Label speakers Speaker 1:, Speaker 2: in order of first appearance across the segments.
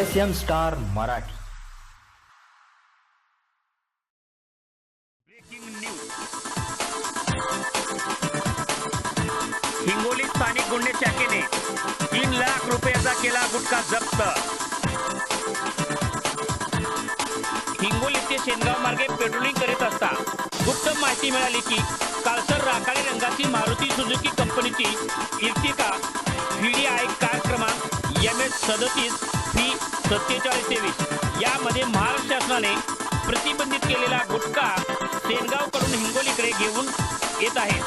Speaker 1: S M star Marathi.
Speaker 2: Breaking news Hingoli स्थानिक गुन्हे शाखेने तीन लाख रुपयाचा केला गुटखा जप्त. हिंगोली ते शेनगाव मार्गे पेट्रोलिंग करीत असता गुप्त माहिती मिळाली की कालसर राखाडी रंगाची मारुती सुझुकी कंपनीची इर्टिका व्हीडीआय कार क्रमांक एम एस सदतीस बी सत्तेचाळीस तेवीस यामध्ये महाराष्ट्र शासनाने प्रतिबंधित केलेला गुटखा सेनगावकडून हिंगोलीकडे घेऊन येत आहे.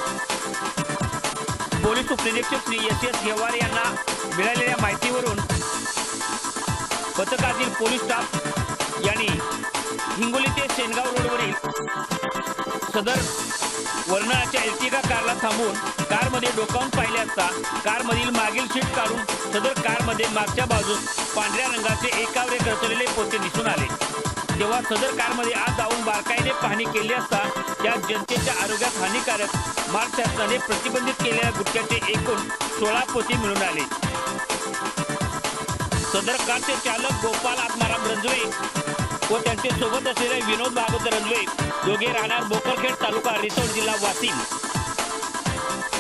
Speaker 2: पोलीस उपनिरीक्षक श्री एस एस गेवारे यांना मिळालेल्या माहितीवरून पथकातील पोलीस स्टाफ यांनी हिंगोली ते सेनगाव रोडवरील सदर वर्णाच्या एल्टिका कारला थांबवून कारमध्ये डोकावून पाहिले असता कारमधील मागील सीट काढून सदर कारमध्ये मागच्या बाजूस पांढऱ्या रंगाचे एकावरे घसरलेले पोते दिसून आले. तेव्हा सदर कारमध्ये आज जाऊन बारकाईने पाहणी केली असता त्या जनतेच्या आरोग्यात हानिकारक मार्ग शासनाने प्रतिबंधित केलेल्या गुटख्याचे एकूण सोळा पोते मिळून आले. सदर कारचे चालक गोपाल आत्माराम रंजवे व त्यांचे सोबत असलेले विनोद भागवत रंजवे दोघे राहणार बोकरखेड तालुका रिसोड जिल्हा वाशिम.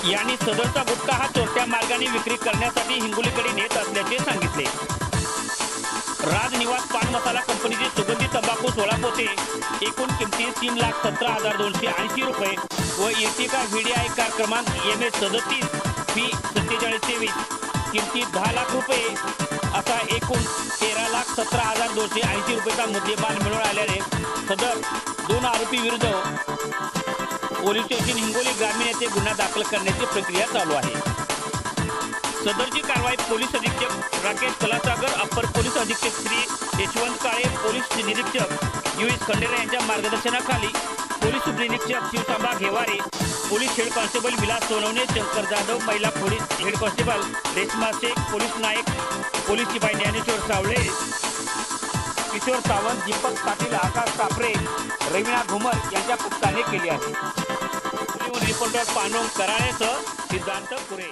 Speaker 2: यांनी सदरचा गुटखा हा चोरट्या मार्गाने विक्री करण्यासाठी हिंगोलीकडे नेत असल्याचे सांगितले. राजनिवास पान मसाला कंपनीचे सुगंधी तंबाखू सोळा पोते एकूण किमती तीन लाख सतरा हजार दोनशे ऐंशी रुपये व इर्टिका व्हीडीआय कार क्रमांक एम एस सदतीस फी सत्तेचाळीस तेवीस. किमती दहा लाख रुपये असा एकूण तेरा लाख सतरा हजार दोनशे ऐंशी रुपयेचा मुद्देमाल मिळून आल्याने सदर दोन आरोपी विरुद्ध पोलीस स्टेशन हिंगोली ग्रामीण येथे गुन्हा दाखल करण्याची प्रक्रिया चालू आहे. सदरची कारवाई पोलीस अधीक्षक राकेश कलासागर अप्पर पोलीस अधीक्षक श्री यशवंत काळे पोलीस निरीक्षक यू एस खंडेरा यांच्या मार्गदर्शनाखाली पोलीस उपनिरीक्षक Shivsambha Ghevare police head constable Vilas Sonawane Shankar Jadhav महिला police head constable Reshma Shaikh police नायक पोलीस शिपाई ज्ञानेश्वर सावळे किशोर सावंत दीपक पाटील आकाश कापरे रवीना घुमर यांच्या पथकाने केली आहे. रिपोर्टर पांडव कराळेसह सिद्धांत पुरे.